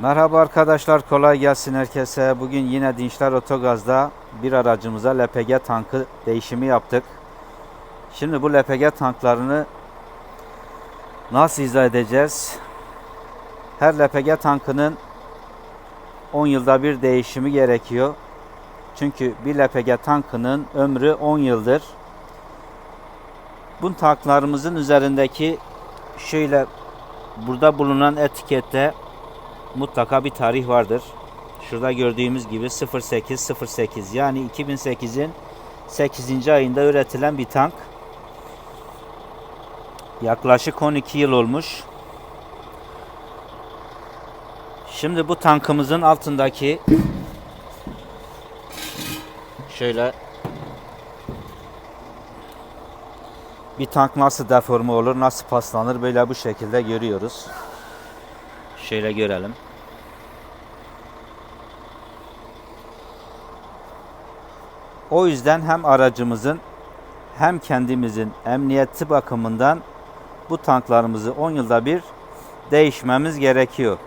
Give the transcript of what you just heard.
Merhaba arkadaşlar kolay gelsin herkese. Bugün yine Dinçler Otogaz'da bir aracımıza LPG tankı değişimi yaptık. Şimdi bu LPG tanklarını nasıl izah edeceğiz? Her LPG tankının 10 yılda bir değişimi gerekiyor. Çünkü bir LPG tankının ömrü 10 yıldır. Bu tanklarımızın üzerindeki şöyle burada bulunan etikette mutlaka bir tarih vardır. Şurada gördüğümüz gibi 0808 yani 2008'in 8. ayında üretilen bir tank. Yaklaşık 12 yıl olmuş. Şimdi bu tankımızın altındaki şöyle bir tank nasıl deforme olur, nasıl paslanır böyle bu şekilde görüyoruz. Şöyle görelim. O yüzden hem aracımızın hem kendimizin emniyeti bakımından bu tanklarımızı 10 yılda bir değişmemiz gerekiyor.